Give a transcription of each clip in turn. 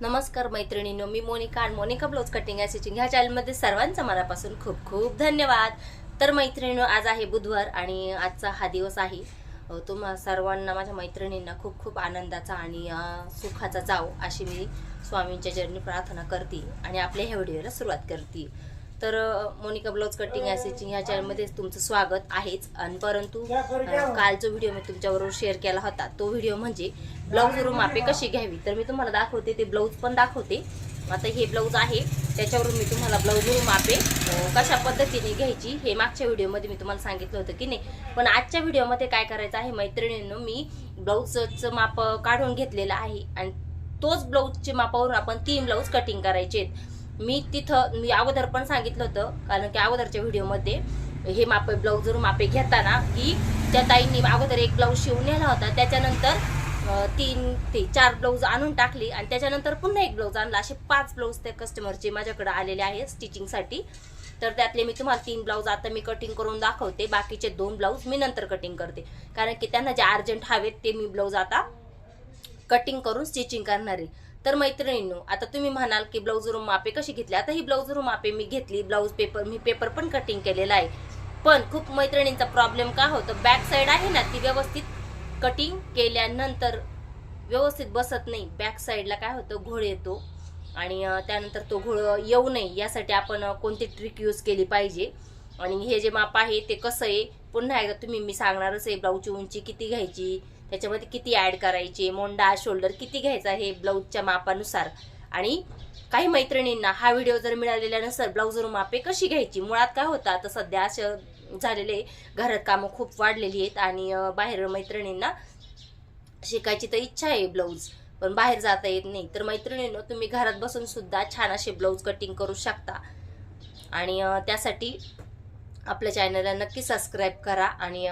नमस्कार मैत्रिणींनो मी मोनिका आणि Monika blouse cutting and stitching ह्या चॅनलमध्ये सर्वांचं मनापासून खूप खूप धन्यवाद. तर मैत्रिणीनो आज आहे बुधवार आणि आजचा हा दिवस आहे. तुम्हा सर्वांना माझ्या मैत्रिणींना खूप खूप आनंदाचा आणि सुखाचा जाव अशी मी स्वामींच्या चरणी प्रार्थना करते आणि आपल्या ह्या व्हिडिओला सुरुवात करते. तर Monika blouse cutting and stitching ह्या चॅनलमध्ये तुमचं स्वागत आहेच. आणि परंतु काल जो व्हिडिओ मी तुमच्याबरोबर शेअर केला होता. तो व्हिडिओ म्हणजे ब्लाऊजवरून मापे कशी घ्यावी? तर मी तुम्हाला दाखवते ते ब्लाऊज पण दाखवते. आता हे ब्लाऊज आहे त्याच्यावरून मी तुम्हाला ब्लाऊजवरून मापे कशा पद्धतीने घ्यायची हे मागच्या व्हिडिओमध्ये मी तुम्हाला सांगितलं होतं की नाही. पण आजच्या व्हिडिओमध्ये काय करायचं आहे मैत्रिणींनो मी ब्लाऊजचं माप काढून घेतलेलं आहे. आणि तोच ब्लाऊजच्या मापावरून आपण तीन ब्लाऊज कटिंग करायचे आहेत मी तिथं मी अगोदर पण सांगितलं होतं कारण की अगोदरच्या व्हिडिओमध्ये हे मापे ब्लाऊजवरून मापे घेताना की त्या ताईंनी अगोदर एक ब्लाऊज शिवून नेला होता त्याच्यानंतर तीन ते चार ब्लाऊज आणून टाकली आणि त्याच्यानंतर पुन्हा एक ब्लाऊज आणला. असे पाच ब्लाऊज त्या कस्टमरचे माझ्याकडे आलेले आहे स्टिचिंगसाठी तर त्यातले मी तुम्हाला तीन ब्लाऊज आता मी कटिंग करून दाखवते. बाकीचे दोन ब्लाऊज मी नंतर कटिंग करते. कारण की त्यांना जे अर्जंट हवेत ते मी ब्लाऊज आता कटिंग करून स्टिचिंग करणार आहे. तर मैत्रिणींनो आता तुम्ही म्हणाल की ब्लाऊज रूम मापे कशी घेतली? आता ही ब्लाऊज रूम मापे मी घेतली. ब्लाऊज पेपर मी पेपर पण कटिंग केलेला आहे. पण खूप मैत्रिणींचा प्रॉब्लेम का होतो? बॅक साईड आहे ना ती व्यवस्थित कटिंग केल्यानंतर व्यवस्थित बसत नाही. बॅक साईडला काय होतं? घोळ येतो. आणि त्यानंतर तो घोळ येऊ नये. यासाठी आपण कोणती ट्रिक यूज केली पाहिजे? आणि हे जे माप आहे ते कसं आहे? पुन्हा एकदा तुम्ही मी सांगणारच आहे ब्लाऊजची उंची किती घ्यायची? त्याच्यामध्ये किती ॲड करायचे मोंडा शोल्डर किती घ्यायचा हे ब्लाऊजच्या मापानुसार. आणि काही मैत्रिणींना हा व्हिडिओ जर मिळालेला नसेल ब्लाऊजवर मापे कशी घ्यायची? मुळात काय होतं आता सध्या असं झालेले घरात कामं खूप वाढलेली आहेत आणि बाहेर मैत्रिणींना शिकायची तर इच्छा आहे ब्लाऊज पण बाहेर जाता येत नाही. तर मैत्रिणींना तुम्ही घरात बसून सुद्धा छान असे ब्लाऊज कटिंग करू शकता. आणि त्यासाठी आपल्या चॅनलला नक्की सबस्क्राईब करा आणि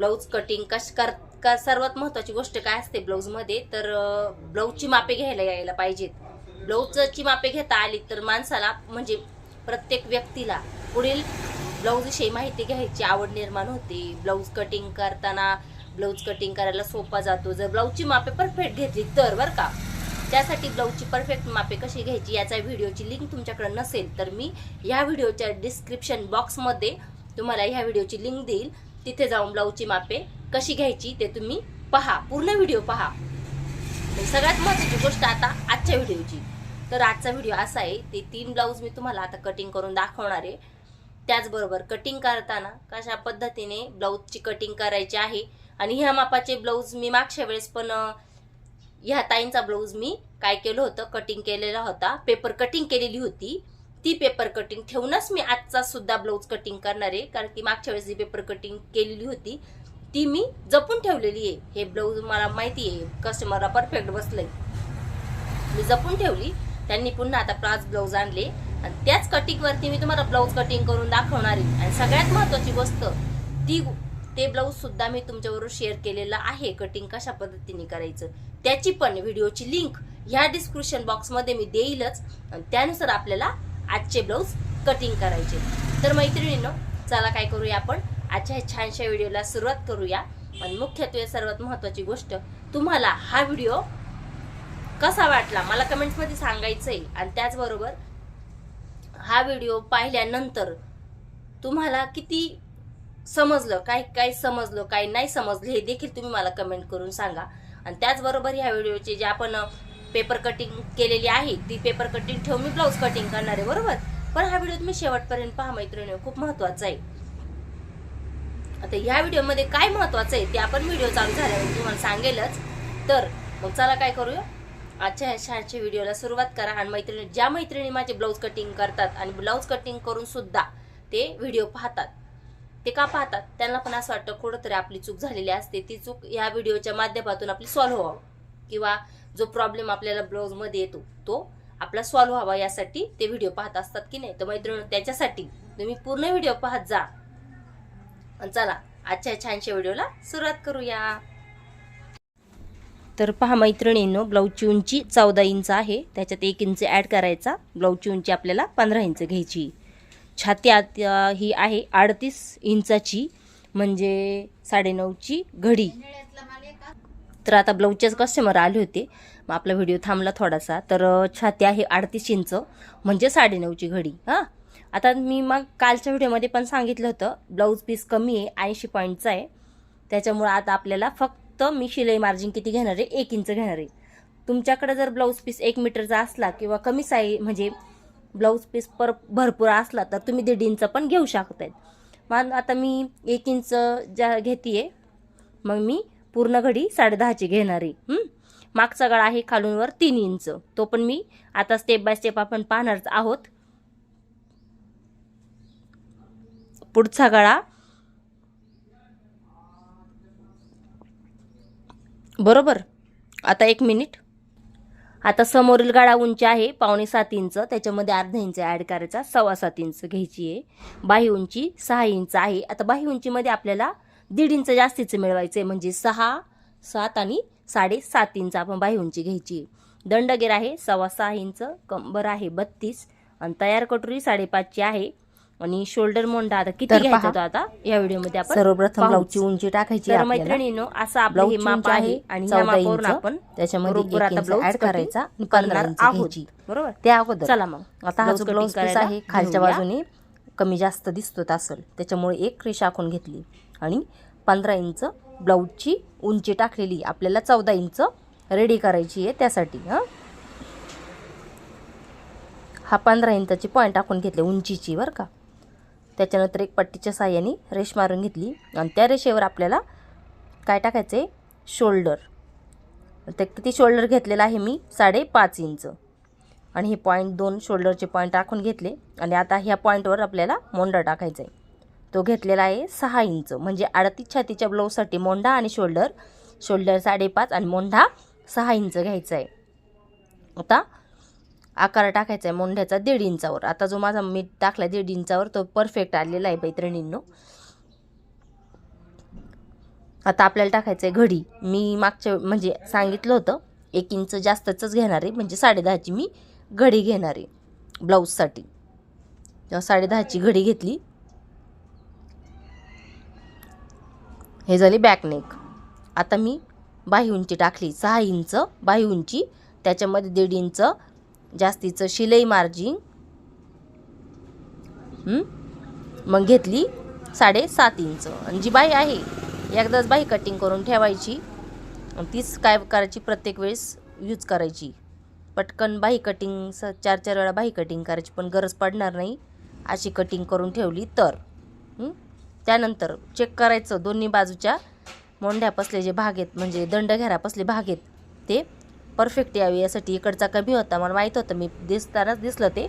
ब्लाऊज कटिंग कश कर का सर्वात महत्त्वाची गोष्ट काय असते ब्लाऊजमध्ये? तर ब्लाऊजची मापे घ्यायला यायला पाहिजेत. ब्लाऊजची मापे घेता आली तर माणसाला म्हणजे प्रत्येक व्यक्तीला पुढील ब्लाऊजविषयी माहिती घ्यायची आवड निर्माण होते. ब्लाऊज कटिंग करताना ब्लाऊज कटिंग करायला सोपा जातो. जर ब्लाऊजची मापे परफेक्ट घेतली तर बरं का? त्यासाठी ब्लाऊजची परफेक्ट मापे कशी घ्यायची याचा व्हिडिओची लिंक तुमच्याकडे नसेल तर मी ह्या व्हिडिओच्या डिस्क्रिप्शन बॉक्समध्ये तुम्हाला ह्या व्हिडिओची लिंक देईल. तिथे जाऊन ब्लाऊजची मापे कशी घ्यायची ते तुम्ही पहा. पूर्ण व्हिडिओ पहा. सगळ्यात महत्त्वाची गोष्ट आता आजच्या व्हिडिओची. तर आजचा व्हिडिओ असा आहे ते तीन ब्लाऊज मी तुम्हाला आता कटिंग करून दाखवणार आहे. त्याचबरोबर कटिंग करताना कशा पद्धतीने ब्लाऊजची कटिंग करायची आहे आणि ह्या मापाचे ब्लाऊज मी मागच्या वेळेस पण ह्या ताईंचा ब्लाऊज मी काय केलं होतं कटिंग केलेला होता. पेपर कटिंग केलेली होती. ती पेपर कटिंग ठेवूनच मी आजचा सुद्धा ब्लाऊज कटिंग करणार आहे. कारण की मागच्या वेळेस जी पेपर कटिंग केलेली होती ती मी जपून ठेवलेली आहे. हे ब्लाऊज मला माहिती आहे. कस्टमरला परफेक्ट बसलंय. मी जपून ठेवली. त्यांनी पुन्हा आता पाच ब्लाऊज आणले. आणि त्याच कटिंगवरती मी तुम्हाला ब्लाऊज कटिंग करून दाखवणार आहे. आणि सगळ्यात महत्वाची गोष्ट ती ते ब्लाऊज सुद्धा मी तुमच्याबरोबर शेअर केलेलं आहे. कटिंग कशा पद्धतीने करायचं त्याची पण व्हिडिओची लिंक ह्या डिस्क्रिप्शन बॉक्समध्ये मी देईलच. आणि त्यानुसार आपल्याला आजचे ब्लाऊज कटिंग करायचे. तर मैत्रिणींनो चला काय करूया आपण? आजच्या ह्या छानशा व्हिडिओला सुरुवात करूया. आणि मुख्यत्वे सर्वात महत्त्वाची गोष्ट तुम्हाला हा व्हिडिओ कसा वाटला? मला कमेंट्समध्ये सांगायचं आहे आणि त्याचबरोबर हा व्हिडिओ पाहिल्यानंतर तुम्हाला किती समजलं काय काय समजलं काय नाही समजलं हे देखील तुम्ही मला कमेंट करून सांगा. आणि त्याचबरोबर ह्या व्हिडिओचे जे आपण पेपर कटिंग केलेली आहे. ती पेपर कटिंग ठेवून मी ब्लाऊज कटिंग करणार आहे बरोबर? पण हा व्हिडिओ तुम्ही शेवटपर्यंत पहा मैत्रिणी खूप महत्त्वाचा आहे. आता ह्या व्हिडिओमध्ये काय महत्वाचं आहे ते आपण व्हिडिओ चालू झाल्यावर तुम्हाला सांगेलच. तर मग चला काय करूया? आजच्या ह्या शाळेच्या व्हिडिओला सुरुवात करा आणि मैत्रिणी ज्या मैत्रिणी माझे ब्लाऊज कटिंग करतात आणि ब्लाऊज कटिंग करून सुद्धा ते व्हिडिओ पाहतात ते का पाहतात? त्यांना पण असं वाटतं कुठंतरी आपली चूक झालेली असते. ती चूक ह्या व्हिडिओच्या माध्यमातून आपली सॉल्व्ह व्हावं. किंवा जो प्रॉब्लेम आपल्याला ब्लाऊजमध्ये येतो तो आपला सॉल्व्ह व्हावा यासाठी ते व्हिडिओ पाहत असतात की नाही. तर मैत्रिणी त्याच्यासाठी तुम्ही पूर्ण व्हिडिओ पाहत जा. चला आजच्या छानशा व्हिडिओला सुरुवात करूया. तर पहा मैत्रिणींनो ब्लाऊजची उंची चौदा इंच आहे. त्याच्यात एक इंच ॲड करायचा. ब्लाऊजची उंची आपल्याला पंधरा इंच घ्यायची. छाती आत ही आहे अडतीस इंचाची म्हणजे साडेनऊची घडी. तर आता ब्लाऊजचेच कस्टमर आले होते. मग आपला व्हिडिओ थांबला थोडासा. तर छाती आहे अडतीस इंच म्हणजे साडेनऊची घडी. हां? आता मी मग कालच्या व्हिडिओमध्ये पण सांगितलं होतं ब्लाऊज पीस कमी आहे ऐंशी पॉईंटचा आहे. त्याच्यामुळं आता आपल्याला फक्त मी शिलाई मार्जिन किती घेणार आहे? एक इंच घेणार आहे. तुमच्याकडे जर ब्लाऊज पीस एक मीटरचा असला किंवा कमी साई म्हणजे ब्लाऊज पीस पर भरपूर असला तर तुम्ही दीड इंच पण घेऊ शकताय मग आता मी एक इंच ज्या घेते मग मी पूर्ण घडी साडेदहाची घेणार. आहे मागचा गळा आहे खालूनवर तीन इंच. तो पण मी आता स्टेप बाय स्टेप आपण पाहणारच आहोत. पुढचा गळा. बरोबर? आता एक मिनिट आता समोरील गाडा उंची आहे पावणे सात इंच. त्याच्यामध्ये अर्धा इंच ॲड करायचा सव्वा सात इंच घ्यायची आहे. बाही उंची सहा इंच आहे. आता बाही उंचीमध्ये आपल्याला दीड इंच जास्तीचं मिळवायचं आहे म्हणजे सहा सात आणि साडेसात इंच आपण बाही उंची घ्यायची दंडगेर आहे सव्वा सहा इंच कंबर आहे बत्तीस आणि तयार कटोरी साडेपाचची आहे आणि शोल्डर मोंडा आता किती घ्यायचा होता आता या व्हिडिओमध्ये आपण सर्वप्रथम. ब्लाऊजची उंची टाकायची तर. मैत्रिणींनो असं आपलं हे माप आहे आणि या 14 मापावरून. आपण त्याच्यामध्ये आता ब्लाऊज करायचा करणार आहोत. बरोबर त्या अगोदर चला मग आता हा जो ब्लाऊज आहे खालच्या. बाजूने कमी जास्त दिसतो असेल त्याच्यामुळे एक रेषा आखून घेतली. आणि पंधरा इंच ब्लाऊजची उंची टाकलेली आपल्याला चौदा इंच रेडी करायची आहे त्यासाठी हां. हा पंधरा इंचाची पॉईंट टाकून घेतले उंचीची बरं का. त्याच्यानंतर एक पट्टीच्या साह्याने रेष मारून घेतली. आणि त्या रेषेवर आपल्याला काय टाकायचं आहे शोल्डर ते किती शोल्डर घेतलेला आहे मी साडेपाच इंच. आणि हे पॉईंट दोन शोल्डरचे पॉईंट टाकून घेतले. आणि आता ह्या पॉईंटवर आपल्याला मोंडा टाकायचा आहे तो घेतलेला आहे सहा इंच. म्हणजे अडतीस छातीच्या ब्लाऊजसाठी मोंडा आणि शोल्डर शोल्डर साडेपाच आणि मोंढा सहा इंच घ्यायचा आहे आता आकार टाकायचा आहे मोंढ्याचा दीड इंचावर. आता जो माझा मी टाकला दीड इंचावर तो परफेक्ट आलेला आहे मैत्रिणींनो आता आपल्याला टाकायचं आहे घडी. मी मागच्या म्हणजे सांगितलं होतं एक इंच जास्तच घेणार आहे. म्हणजे साडेदहाची मी घडी घेणार आहे ब्लाऊजसाठी तेव्हा साडेदहाची घडी घेतली हे झाली बॅकनेक आता मी बाही उंची टाकली सहा इंच बाही उंची त्याच्यामध्ये दीड इंच जास्तीचं शिलाई मार्जिन मग घेतली साडेसात इंच. आणि जी बाई आहे एकदाच बाई कटिंग करून ठेवायची तीच काय करायची? प्रत्येक वेळेस यूज करायची. पटकन बाही कटिंग स चार चार वेळा बाही कटिंग करायची पण गरज पडणार नाही अशी कटिंग करून ठेवली तर. त्यानंतर चेक करायचं दोन्ही बाजूच्या मोंढ्यापसले जे भाग आहेत म्हणजे दंडघेरापसले भाग आहेत ते. परफेक्ट यावे यासाठी इकडचा कमी होता मला माहीत होतं मी दिसतानाच दिसलं ते.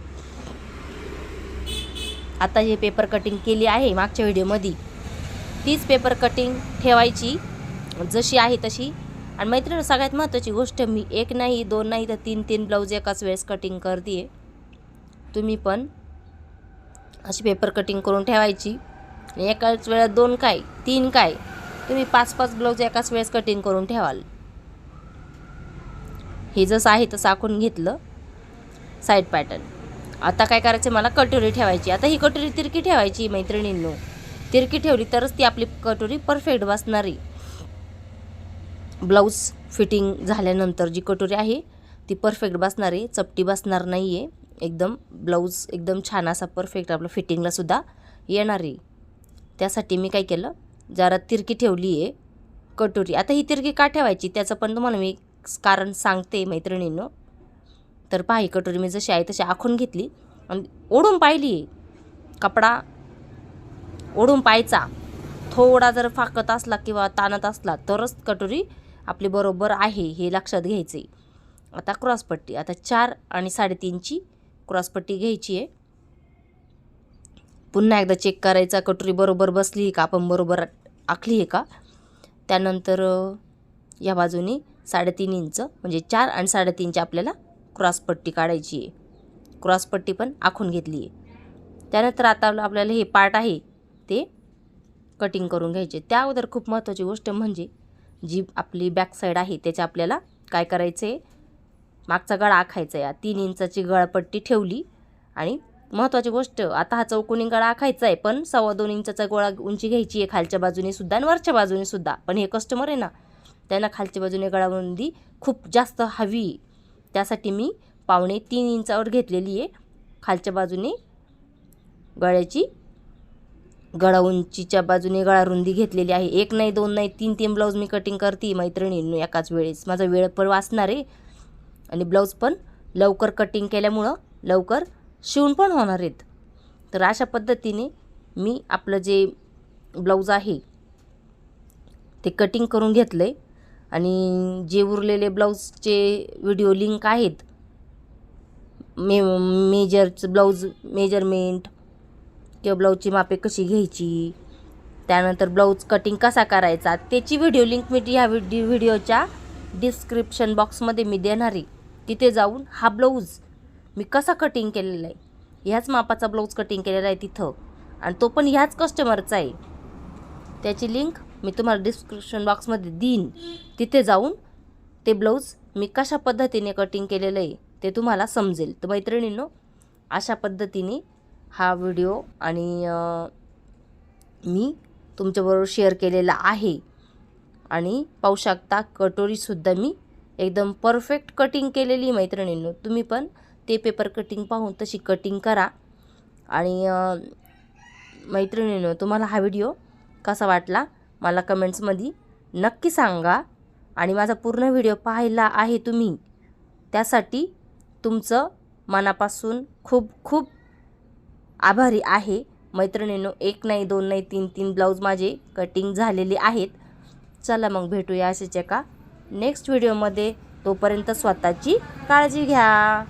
आता हे पेपर कटिंग केली आहे मागच्या व्हिडिओमध्ये तीच पेपर कटिंग ठेवायची जशी आहे तशी आणि मैत्रिणी सगळ्यात महत्त्वाची गोष्ट मी एक नाही दोन नाही तर तीन तीन ब्लाऊज एकाच वेळेस कटिंग करते तुम्ही पण अशी पेपर कटिंग करून ठेवायची. एकाच वेळेत दोन काय तीन काय तुम्ही पाच पाच ब्लाऊज एकाच वेळेस कटिंग करून ठेवाल. हे जसं आहे तसं आखून घेतलं. साईड पॅटर्न आता काय करायचं मला कटोरी ठेवायची. आता ही कटोरी तिरकी ठेवायची मैत्रिणींनो. तिरकी ठेवली तरच ती आपली कटोरी परफेक्ट बसणारी. ब्लाऊज फिटिंग झाल्यानंतर जी कटोरी आहे ती परफेक्ट बसणार आहे. चपटी बसणार नाही आहे एकदम ब्लाऊज एकदम छान असा परफेक्ट आपलं फिटिंगलासुद्धा येणार आहे. त्यासाठी मी काय केलं जरा तिरकी ठेवली आहे कटोरी. आता ही तिरकी का ठेवायची त्याचं पण तुम्हाला मी कारण सांगते मैत्रिणींनो. तर पहा ही कटोरी मी जशी आहे तशी आखून घेतली आणि ओढून पाहिली आहे कपडा ओढून पाहायचा. थोडा जर फाकत असला किंवा ताणत असला तरच कटोरी आपली बरोबर आहे हे लक्षात घ्यायचे. आता क्रॉसपट्टी आता चार आणि साडेतीनची क्रॉसपट्टी घ्यायची आहे. पुन्हा एकदा चेक करायचा कटोरी बरोबर बसली का आपण बरोबर आखली आहे का? त्यानंतर या बाजूने साडेतीन इंच म्हणजे चार आणि साडेतीनची आपल्याला क्रॉसपट्टी काढायची आहे. क्रॉसपट्टी पण आखून घेतली आहे. त्यानंतर आता आपल्याला हे पार्ट आहे ते कटिंग करून घ्यायचे. त्या अगोदर खूप महत्त्वाची गोष्ट म्हणजे जी आपली बॅक साईड आहे त्याच्या आपल्याला काय करायचं आहे मागचा गळा आखायचा आहे. तीन इंचाची गळपट्टी ठेवली आणि महत्त्वाची गोष्ट आता हा चौकोनी गळा आखायचा आहे पण सव्वा दोन इंचाचा गोळा उंची घ्यायची आहे. खालच्या बाजूने सुद्धा आणि वरच्या बाजूने सुद्धा. पण हे कस्टमर आहे ना त्यांना खालच्या बाजूने गळारुंदी खूप जास्त हवी त्यासाठी मी पावणे तीन इंचावर घेतलेली आहे. खालच्या बाजूने गळ्याची गळा उंचीच्या बाजूने गळा रुंदी घेतलेली आहे. एक नाही दोन नाही तीन तीन ब्लाऊज मी कटिंग करते मैत्रिणींनो एकाच वेळेस. माझा वेळ पण वाचणार आहे. आणि ब्लाऊज पण लवकर कटिंग केल्यामुळं लवकर शिवून पण होणार आहेत. तर अशा पद्धतीने मी आपलं जे ब्लाऊज आहे ते कटिंग करून घेतलं आहे आणि जे उरलेले ब्लाऊजचे व्हिडिओ लिंक आहेत मे मेजरचं ब्लाऊज मेजरमेंट किंवा ब्लाऊजची मापे कशी घ्यायची? त्यानंतर ब्लाऊज कटिंग कसा करायचा? त्याची व्हिडिओ लिंक मी ह्या व्हिडिओ व्हिडिओच्या डिस्क्रिप्शन बॉक्समध्ये मी देणार आहे. तिथे जाऊन हा ब्लाऊज मी कसा कटिंग केलेला आहे? ह्याच मापाचा ब्लाऊज कटिंग केलेला आहे तिथं. आणि तो पण ह्याच कस्टमरचा आहे. त्याची लिंक मी तुम्हाला डिस्क्रिप्शन बॉक्समध्ये देईन. तिथे जाऊन ते ब्लाऊज मी कशा पद्धतीने कटिंग केलेलं आहे ते तुम्हाला समजेल. तर मैत्रिणींनो अशा पद्धतीने हा व्हिडिओ आणि मी तुमच्याबरोबर शेअर केलेला आहे. आणि पाहू शकता कटोरीसुद्धा मी एकदम परफेक्ट कटिंग केलेली मैत्रिणींनो. तुम्ही पण ते पेपर कटिंग पाहून तशी कटिंग करा. आणि मैत्रिणींनो तुम्हाला हा व्हिडिओ कसा वाटला मला कमेंट्समध्ये नक्की सांगा. आणि माझा पूर्ण व्हिडिओ पाहिला आहे तुम्ही. त्यासाठी तुमचं मनापासून खूप खूप आभारी आहे. मैत्रिणींनो एक नाही दोन नाही तीन तीन ब्लाऊज माझे कटिंग झालेले आहेत. चला मग भेटूया असेच एका नेक्स्ट व्हिडिओमध्ये तोपर्यंत स्वतःची काळजी घ्या.